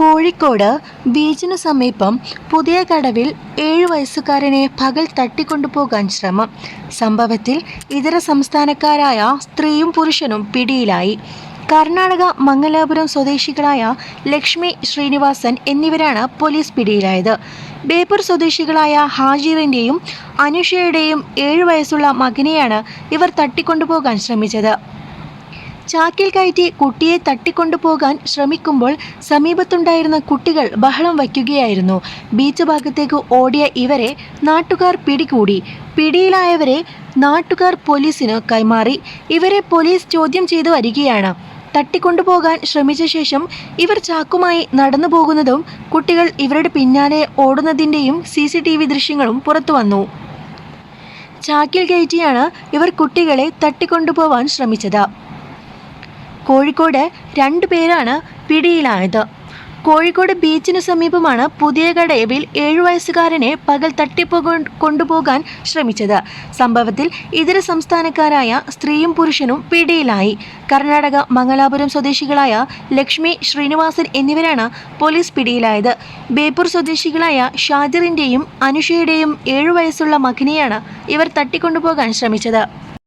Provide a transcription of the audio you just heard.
കോഴിക്കോട് ബീച്ചിനു സമീപം പുതിയ കടവിൽ ഏഴു വയസ്സുകാരനെ പകൽ തട്ടിക്കൊണ്ടുപോകാൻ ശ്രമം. സംഭവത്തിൽ ഇതര സംസ്ഥാനക്കാരായ സ്ത്രീയും പുരുഷനും പിടിയിലായി. കർണാടക മംഗലാപുരം സ്വദേശികളായ ലക്ഷ്മി ശ്രീനിവാസൻ എന്നിവരാണ് പോലീസ് പിടിയിലായത്. ബേപ്പൂർ സ്വദേശികളായ ഹാജിറിന്റെയും അനുഷയുടെയും ഏഴു വയസ്സുള്ള മകനെയാണ് ഇവർ തട്ടിക്കൊണ്ടുപോകാൻ ശ്രമിച്ചത്. ചാക്കിൽ കയറ്റി കുട്ടിയെ തട്ടിക്കൊണ്ടുപോകാൻ ശ്രമിക്കുമ്പോൾ സമീപത്തുണ്ടായിരുന്ന കുട്ടികൾ ബഹളം വയ്ക്കുകയായിരുന്നു. ബീച്ച് ഭാഗത്തേക്ക് ഓടിയ ഇവരെ നാട്ടുകാർ പിടികൂടി. പിടിയിലായവരെ നാട്ടുകാർ പോലീസിന് കൈമാറി. ഇവരെ പോലീസ് ചോദ്യം ചെയ്തു വരികയാണ്. തട്ടിക്കൊണ്ടുപോകാൻ ശ്രമിച്ച ശേഷം ഇവർ ചാക്കുമായി നടന്നു പോകുന്നതും കുട്ടികൾ ഇവരുടെ പിന്നാലെ ഓടുന്നതിന്റെയും സി സി ടി വി ദൃശ്യങ്ങളും പുറത്തു വന്നു. ചാക്കിൽ കയറ്റിയാണ് ഇവർ കുട്ടികളെ തട്ടിക്കൊണ്ടുപോവാൻ ശ്രമിച്ചത്. കോഴിക്കോട് രണ്ടു പേരാണ് പിടിയിലായത്. കോഴിക്കോട് ബീച്ചിന് സമീപമാണ് പുതിയ കടയവിൽ ഏഴു വയസ്സുകാരനെ പകൽ തട്ടിപ്പോ കൊണ്ടുപോകാൻ ശ്രമിച്ചത്. സംഭവത്തിൽ ഇതര സംസ്ഥാനക്കാരായ സ്ത്രീയും പുരുഷനും പിടിയിലായി. കർണാടക മംഗലാപുരം സ്വദേശികളായ ലക്ഷ്മി ശ്രീനിവാസൻ എന്നിവരാണ് പോലീസ് പിടിയിലായത്. ബേപ്പൂർ സ്വദേശികളായ ഷാജിറിന്റെയും അനുഷയുടെയും ഏഴു വയസ്സുള്ള മകനെയാണ് ഇവർ തട്ടിക്കൊണ്ടുപോകാൻ ശ്രമിച്ചത്.